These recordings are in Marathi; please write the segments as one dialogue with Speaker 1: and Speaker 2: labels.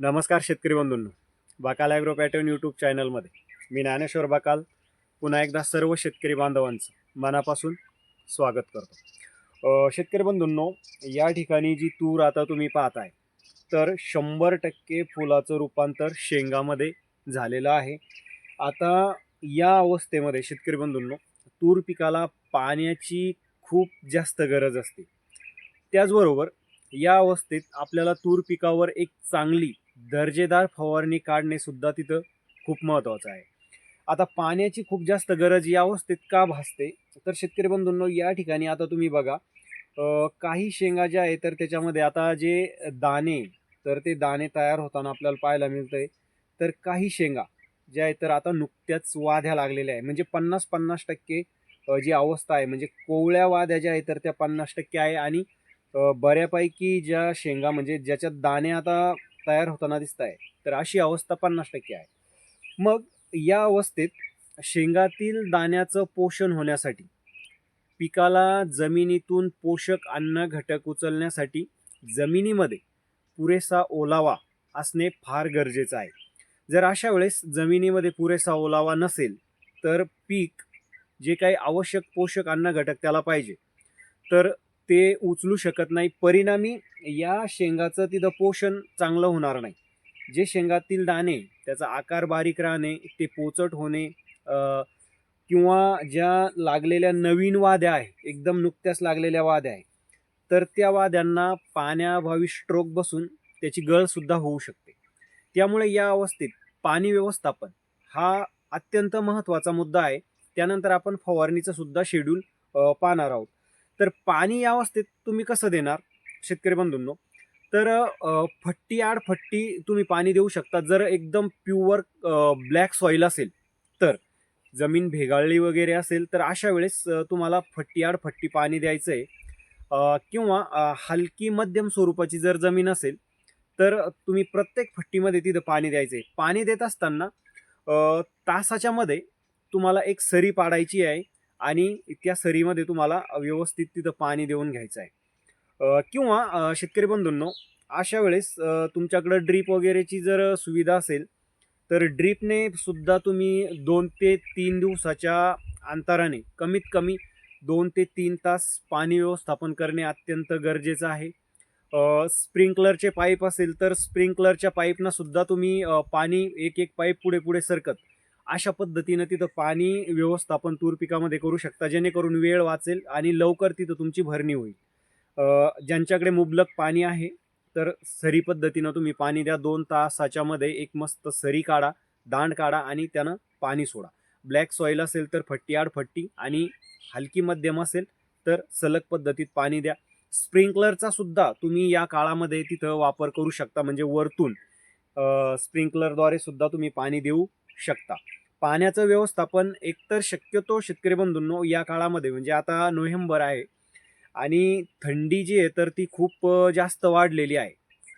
Speaker 1: नमस्कार शेतकरी बंधूंनो. बाकाल ॲग्रो पॅटर्न यूट्यूब चॅनलमध्ये मी ज्ञानेश्वर बाकाल पुन्हा एकदा सर्व शेतकरी बांधवांचं मनापासून स्वागत करतो. शेतकरी बंधूंनो या ठिकाणी जी तूर आता तुम्ही पाहताय तर शंभर टक्के फुलाचं रूपांतर शेंगामध्ये झालेलं आहे. आता या अवस्थेमध्ये शेतकरी बंधूंनो तूर पिकाला पाण्याची खूप जास्त गरज असते. त्याचबरोबर या अवस्थेत आपल्याला तूर पिकावर एक चांगली दर्जेदार फवारणी काढणे सुद्धा तिथं खूप महत्त्वाचं आहे. आता पाण्याची खूप जास्त गरज या अवस्थेत का भासते. तर शेतकरी बंधूंनो या ठिकाणी आता तुम्ही बघा काही शेंगा ज्या आहे तर त्याच्यामध्ये आता जे दाणे तर ते दाणे तयार होताना आपल्याला पाहायला मिळतंय. तर काही शेंगा ज्या आहेत तर आता नुकत्याच वाध्या लागलेल्या आहे म्हणजे पन्नास पन्नास टक्के जी अवस्था आहे म्हणजे कोवळ्या वाद्या ज्या आहेत तर त्या पन्नास टक्के आहे. आणि बऱ्यापैकी ज्या शेंगा म्हणजे ज्याच्यात दाणे आता तयार होताना दिसत आहे तर अशी अवस्था पन्नास टक्के आहे. मग या अवस्थेत शेंगातील दाण्याचं पोषण होण्यासाठी पिकाला जमिनीतून पोषक अन्न घटक उचलण्यासाठी जमिनीमध्ये पुरेसा ओलावा असणे फार गरजेचं आहे. जर अशा वेळेस जमिनीमध्ये पुरेसा ओलावा नसेल तर पीक जे काही आवश्यक पोषक अन्न घटक त्याला पाहिजे तर ते उचलू शकत नाही. परिणामी या शेंगाचं तिथं पोषण चांगलं होणार नाही. जे शेंगातील दाणे त्याचा आकार बारीक राहणे ते पोचट होणे किंवा ज्या लागलेल्या नवीन वाद्या आहे एकदम नुकत्याच लागलेल्या वाद्या आहे तर त्या वाद्यांना पाण्याअभावी स्ट्रोक बसून त्याची गळसुद्धा होऊ शकते. त्यामुळे या अवस्थेत पाणी व्यवस्थापन हा अत्यंत महत्त्वाचा मुद्दा आहे. त्यानंतर आपण फवारणीचं सुद्धा शेड्यूल पाहणार आहोत. तर पाणी या अवस्थेत तुम्ही कसं देणार शेतकरी बंधूंनो? तर फट्टी आड फट्टी तुम्ही पाणी देऊ शकता. जर एकदम प्युअर ब्लॅक सॉईल असेल तर. जमीन भेगाळली वगैरे असेल तर अशा वेळेस तुम्हाला फट्टी आड फट्टी पाणी द्यायचं आहे किंवा हलकी मध्यम स्वरूपाची जर जमीन असेल तर तुम्ही प्रत्येक फट्टीमध्ये तिथं पाणी द्यायचं आहे पाणी देत असताना तासाच्यामध्ये तासाच्या मध्ये तुम्हाला एक सरी पाडायची आहे. आणि त्या सरीमध्ये तुम्हाला व्यवस्थित तिथं पाणी देऊन घ्यायचं आहे. किंवा शेतकरी बंधूंनो अशा वेळेस तुमच्याकडं ड्रीप वगैरेची जर सुविधा असेल तर ड्रीपने सुद्धा तुम्ही दोन ते तीन दिवसाच्या अंतराने कमीत कमी दोन ते तीन तास पाणी व्यवस्थापन करणे अत्यंत गरजेचं आहे. स्प्रिंकलरचे पाईप असेल तर स्प्रिंकलरच्या पाईपनं सुद्धा तुम्ही पाणी एक एक पाईप पुढे पुढे सरकत. अशा पद्धतीनं तिथं पाणी व्यवस्थापन तूर पिकामध्ये करू शकता. जेणेकरून वेळ वाचेल आणि लवकर तिथं तुमची भरणी होईल. ज्यांच्याकडे मुबलक पाणी आहे तर सरी पद्धतीनं तुम्ही पाणी द्या. दोन तासाच्या मध्ये एक मस्त सरी काढा दांड काढा आणि त्यानं पाणी सोडा. ब्लॅक सॉईल असेल तर फट्टी आड फट्टी आणि हलकी मध्यम असेल तर सलग पद्धतीत पाणी द्या. स्प्रिंकलरचा सुद्धा तुम्ही या काळामध्ये तिथं वापर करू शकता. म्हणजे वरतून स्प्रिंकलरद्वारे सुद्धा तुम्ही पाणी देऊ शकता. पाण्याचं व्यवस्थापन एकतर शक्यतो शेतकरी बंधूंनो या काळामध्ये म्हणजे आता नोव्हेंबर आहे आणि थंडी जी आहे तर ती खूप जास्त वाढलेली आहे.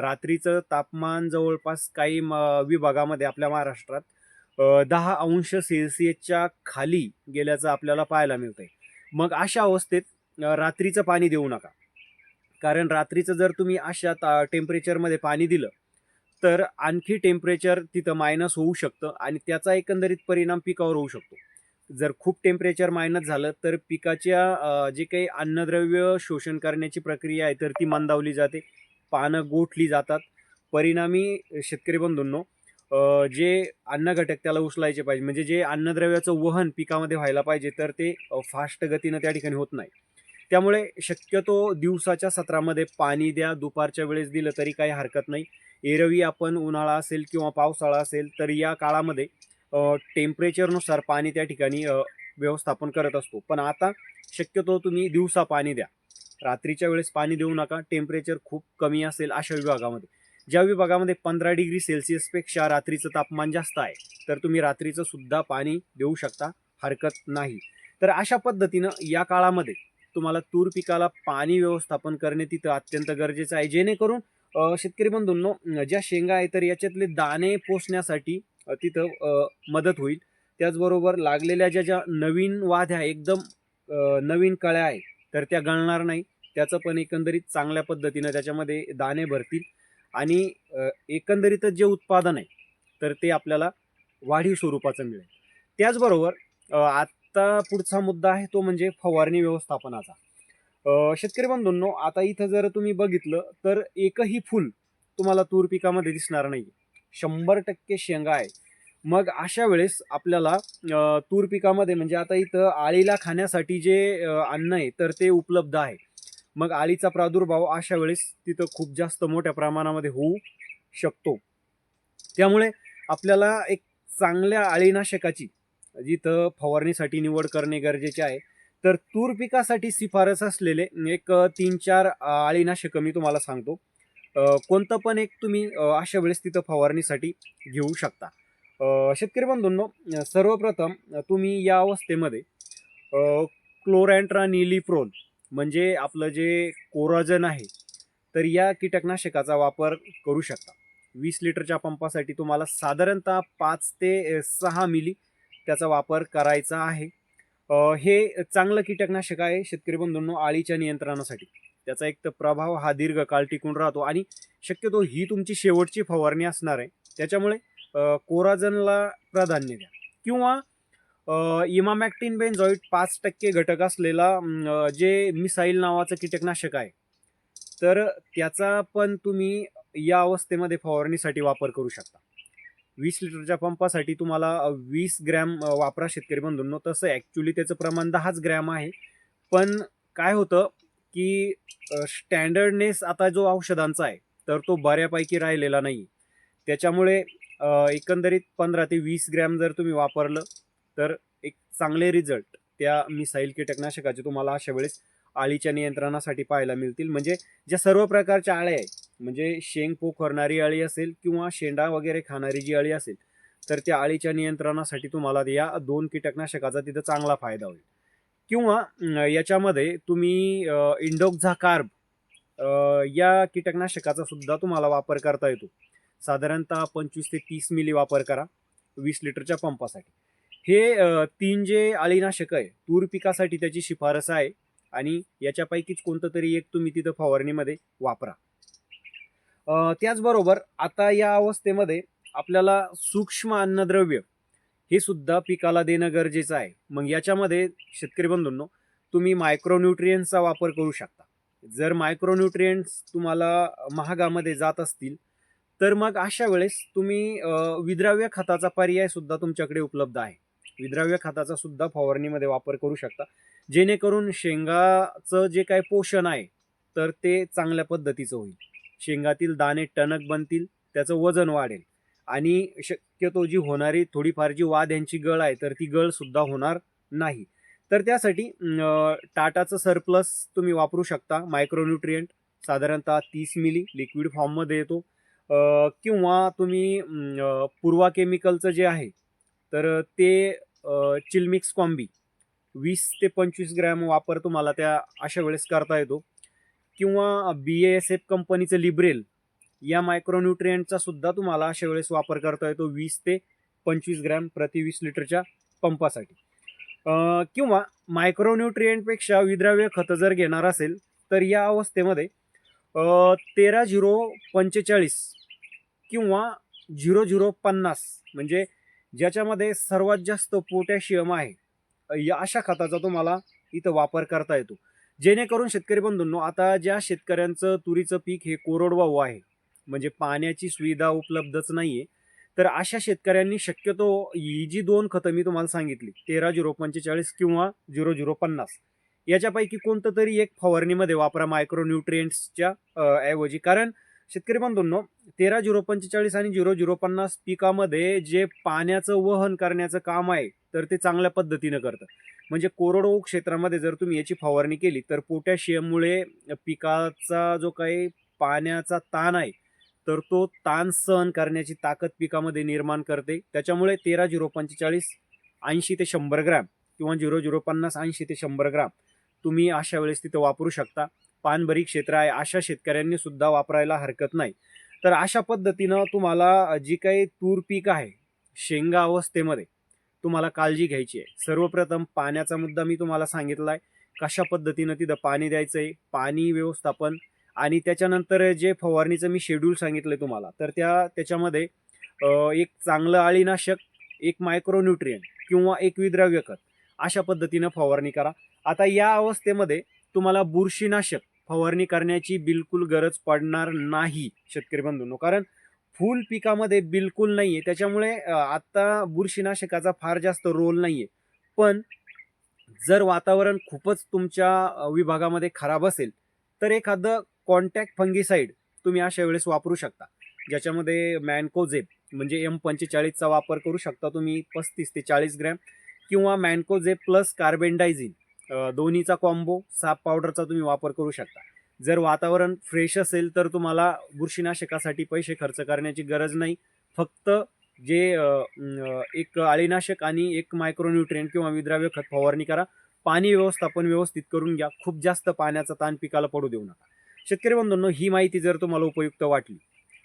Speaker 1: रात्रीचं तापमान जवळपास काही म- विभागामध्ये आपल्या महाराष्ट्रात दहा अंश सेल्सिअसच्या खाली गेल्याचं आपल्याला पाहायला मिळतंय. मग अशा अवस्थेत रात्रीचं पाणी देऊ नका. कारण रात्रीचं जर तुम्ही अशा ता- टेम्परेचरमध्ये पाणी दिलं तर आणखी टेम्परेचर तिथं मायनस होऊ शकतं आणि त्याचा एकंदरीत परिणाम पिकावर होऊ शकतो. जर खूप टेम्परेचर मायनस झालं तर पिकाच्या जे काही अन्नद्रव्य शोषण करण्याची प्रक्रिया आहे तर ती मंदावली जाते पानं गोठली जातात. परिणामी शेतकरी बंधूंनो जे अन्न घटक त्याला उचलायचे पाहिजे म्हणजे जे अन्नद्रव्याचं वहन पिकामध्ये व्हायला पाहिजे तर ते फास्ट गतीनं त्या ठिकाणी होत नाही. त्यामुळे शक्यतो दिवसाच्या सत्रामध्ये पाणी द्या. दुपारच्या वेळेस दिलं तरी काही हरकत नाही. एरवी आपण उन्हाळा असेल किंवा पावसाळा असेल तर या काळामध्ये टेम्परेचरनुसार पाणी त्या ठिकाणी व्यवस्थापन करत असतो. पण आता शक्यतो तुम्ही दिवसा पाणी द्या. रात्रीच्या वेळेस पाणी देऊ नका. टेम्परेचर खूप कमी असेल अशा विभागामध्ये. ज्या विभागामध्ये पंधरा डिग्री सेल्सिअसपेक्षा रात्रीचं तापमान जास्त आहे तर तुम्ही रात्रीचं सुद्धा पाणी देऊ शकता. हरकत नाही. तर अशा पद्धतीनं या काळामध्ये तुम्हाला तूर पिकाला पाणी व्यवस्थापन करणे तिथं अत्यंत गरजेचं आहे. जेणेकरून शेतकरी बंधूंनो ज्या शेंगा आहे तर याच्यातले दाणे पोसण्यासाठी तिथं मदत होईल. त्याचबरोबर लागलेल्या ज्या ज्या नवीन वाद्या एकदम नवीन कळ्या आहे तर त्या गळणार नाही. त्याचं पण एकंदरीत चांगल्या पद्धतीनं त्याच्यामध्ये दाणे भरतील. आणि एकंदरीतच जे उत्पादन आहे तर ते आपल्याला वाढीव स्वरूपाचं मिळेल. त्याचबरोबर आत आता पुढचा मुद्दा आहे तो म्हणजे फवारणी व्यवस्थापनाचा. शेतकरी बंधूंनो आता इथं जर तुम्ही बघितलं तर एकही फुल तुम्हाला तूर पिकामध्ये दिसणार नाही शंभर टक्के शेंगा आहे. मग अशा वेळेस आपल्याला तूर पिकामध्ये म्हणजे आता इथं आळीला खाण्यासाठी जे अन्न आहे तर ते उपलब्ध आहे. मग आळीचा प्रादुर्भाव अशा वेळेस तिथं खूप जास्त मोठ्या प्रमाणामध्ये होऊ शकतो. त्यामुळे आपल्याला एक चांगल्या आळीनाशकाची जिथं फवारणीसाठी निवड करणे गरजेचे आहे. तर तूर पिकासाठी शिफारस असलेले एक तीन चार आळीनाशकं मी तुम्हाला सांगतो. कोणतं पण एक तुम्ही अशा वेळेस तिथं फवारणीसाठी घेऊ शकता. शेतकरी बंधूंनो सर्वप्रथम तुम्ही या अवस्थेमध्ये क्लोरँट्रानिलिप्रोन म्हणजे आपलं जे कोराजन आहे तर या कीटकनाशकाचा वापर करू शकता. वीस लिटरच्या पंपासाठी तुम्हाला साधारणतः पाच ते सहा मिली त्याचा वापर करायचा आहे. हे चांगलं कीटकनाशक आहे शेतकरी बंधूंनो आळीच्या नियंत्रणासाठी. त्याचा एक तर प्रभाव हा दीर्घकाळ टिकून राहतो आणि शक्यतो ही तुमची शेवटची फवारणी असणार आहे. त्याच्यामुळे कोराजनला प्राधान्य द्या. किंवा इमामॅक्टिन बेन्झॉईट पाच टक्के घटक असलेला जे मिसाईल नावाचं कीटकनाशक आहे तर त्याचा पण तुम्ही या अवस्थेमध्ये फवारणीसाठी वापर करू शकता. वीस लिटरच्या पंपासाठी तुम्हाला वीस ग्रॅम वापरा शेतकरी बंधूंनो. तसं ॲक्च्युली त्याचं प्रमाण दहाच ग्रॅम आहे. पण काय होतं की स्टँडर्डनेस आता जो औषधांचा आहे तर तो बऱ्यापैकी राहिलेला नाही. त्याच्यामुळे एकंदरीत पंधरा ते वीस ग्रॅम जर तुम्ही वापरलं तर एक चांगले रिझल्ट त्या मिसाईल कीटकनाशकाचे तुम्हाला अशा वेळेस आळीच्या नियंत्रणासाठी पाहायला मिळतील. म्हणजे ज्या सर्व प्रकारच्या आळ्या आहेत म्हणजे शेंग पोखरणारी अळी असेल किंवा शेंडा वगैरे खाणारी जी अळी असेल तर त्या अळीच्या नियंत्रणासाठी तुम्हाला या दोन कीटकनाशकाचा तिथं चांगला फायदा होईल. किंवा याच्यामध्ये तुम्ही इंडोक्झा कार्ब या कीटकनाशकाचा सुद्धा तुम्हाला वापर करता येतो. साधारणतः पंचवीस ते तीस मिली वापर करा वीस लिटरच्या पंपासाठी. हे तीन जे अळीनाशक आहे तूर पिकासाठी त्याची शिफारस आहे. आणि याच्यापैकीच कोणतं तरी एक तुम्ही तिथं फवारणीमध्ये वापरा. त्याचबरोबर आता या अवस्थेमध्ये आपल्याला सूक्ष्म अन्नद्रव्य हे सुद्धा पिकाला देणं गरजेचं आहे. मग याच्यामध्ये शेतकरी बंधूंनो तुम्ही मायक्रोन्युट्रियन्सचा वापर करू शकता. जर मायक्रोन्युट्रियन्स तुम्हाला महागामध्ये जात असतील तर मग अशा वेळेस तुम्ही विद्राव्य खताचा पर्याय सुद्धा तुमच्याकडे उपलब्ध आहे. विद्राव्य खताचा सुद्धा फवारणीमध्ये वापर करू शकता. जेणेकरून शेंगाचं जे काय पोषण आहे तर ते चांगल्या पद्धतीचं होईल. शेंगातील दाणे टणक बनतील त्याचं वजन वाढेल. आणि शक्यतो जी होणारी थोडीफार जी वाद यांची गळ आहे तर ती गळ सुद्धा होणार नाही. तर त्यासाठी टाटाचं सरप्लस तुम्ही वापरू शकता. मायक्रोन्युट्रियंट साधारणतः तीस मिली लिक्विड फॉर्ममध्ये येतो. किंवा तुम्ही पूर्वा केमिकलचं जे आहे तर ते चिलमिक्स कॉम्बी वीस ते पंचवीस ग्रॅम वापर तुम्हाला त्या अशा वेळेस करता येतो. किंवा बी एस एफ कंपनीचं लिब्रेल या मायक्रोन्युट्रियंटचा सुद्धा तुम्हाला अशा वेळेस वापर करता येतो वीस ते पंचवीस ग्रॅम प्रति वीस लिटरच्या पंपासाठी. किंवा मायक्रोन्युट्रियंटपेक्षा विद्राव्य खतं जर घेणार असेल तर या अवस्थेमध्ये तेरा झिरो पंचेचाळीस किंवा झिरो झिरो पन्नास म्हणजे ज्याच्यामध्ये सर्वात जास्त पोटॅशियम आहे या अशा खताचा तुम्हाला इथं वापर करता येतो. जेणेकरून शेतकरी बंधूंनो आता ज्या शेतकऱ्यांचं तुरीचं पीक हे कोरडवाहू आहे म्हणजे पाण्याची सुविधा उपलब्धच नाही आहे तर अशा शेतकऱ्यांनी शक्यतो ही जी दोन खतं मी तुम्हाला सांगितली तेरा झिरो पंचेचाळीस किंवा झिरो झिरो पन्नास याच्यापैकी कोणतं तरी एक फवारणीमध्ये वापरा मायक्रोन्युट्रियंट्सच्या अ, ऐवजी. कारण शेतकरी बंधूंनो तेरा झिरो पंचेचाळीस आणि झिरो झिरो पन्नास पिकामध्ये जे पाण्याचं वहन करण्याचं काम आहे तर ते चांगल्या पद्धतीनं करतं. म्हणजे कोरडवाहू क्षेत्रामध्ये जर तुम्ही याची फवारणी केली तर पोटॅशियममुळे पिकाचा जो काही पाण्याचा ताण आहे तर तो ताण सहन करण्याची ताकद पिकामध्ये निर्माण करते. त्याच्यामुळे तेरा झिरो पंचेचाळीस ऐंशी ते शंभर ग्रॅम किंवा झिरो झिरो पन्नास ऐंशी ते शंभर ग्राम तुम्ही अशा वेळेस तिथं वापरू शकता. पानभरी क्षेत्र आहे अशा शेतकऱ्यांनी सुद्धा वापरायला हरकत नाही. तर अशा पद्धतीनं तुम्हाला जी काही तूर पीक आहे शेंगा अवस्थेमध्ये तुम्हाला काळजी घ्यायची आहे. सर्वप्रथम पाण्याचा मुद्दा मी तुम्हाला सांगितला आहे कशा पद्धतीनं तिथं पाणी द्यायचं आहे पाणी व्यवस्थापन आणि त्याच्यानंतर जे फवारणीचं मी शेड्यूल सांगितलं तुम्हाला तर त्या त्याच्यामध्ये एक चांगलं अळीनाशक एक मायक्रोन्युट्रियन किंवा एक विद्राव्य खत अशा पद्धतीनं फवारणी करा. आता या अवस्थेमध्ये तुम्हाला बुरशीनाशक फवारणी करण्याची बिलकुल गरज पडणार नाही शेतकरी बंधूंनो. कारण फुल पिकामध्ये बिलकुल नाही आहे त्याच्यामुळे आत्ता बुरशीनाशकाचा फार जास्त रोल नाही आहे पण जर वातावरण खूपच तुमच्या विभागामध्ये खराब असेल तर एखादं कॉन्टॅक्ट फंगीसाईड तुम्ही अशा वेळेस वापरू शकता. ज्याच्यामध्ये मॅनकोझेप म्हणजे एम पंचेचाळीसचा वापर करू शकता तुम्ही पस्तीस ते चाळीस ग्रॅम किंवा मॅनकोझेप प्लस कार्बेंडायझिन. दोन्हीचा कॉम्बो साप पावडरचा तुम्ही वापर करू शकता. जर वातावरण फ्रेश असेल तर तुम्हाला बुरशीनाशकासाठी पैसे खर्च करण्याची गरज नाही. फक्त जे एक अळीनाशक आणि एक मायक्रोन्युट्रियन किंवा विद्राव्य खत फवारणी करा. पाणी व्यवस्थापन व्यवस्थित करून घ्या. खूप जास्त पाण्याचा ताण पिकाला पडू देऊ नका. शेतकरी बंधूंनो ही माहिती जर तुम्हाला उपयुक्त वाटली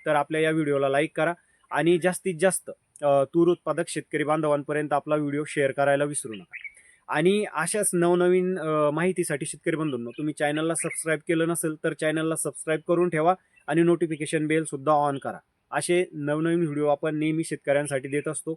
Speaker 1: तर आपल्या या व्हिडिओला लाईक करा आणि जास्तीत जास्त तूर उत्पादक शेतकरी बांधवांपर्यंत आपला व्हिडिओ शेअर करायला विसरू नका. आणि अशाच नवनवीन माहितीसाठी शेतकरी बंधूंनो तुम्ही चॅनलला सबस्क्राईब केलं नसेल तर चॅनलला सबस्क्राईब करून ठेवा आणि नोटिफिकेशन बेलसुद्धा ऑन करा. असे नवनवीन व्हिडिओ आपण नेहमी शेतकऱ्यांसाठी देत असतो.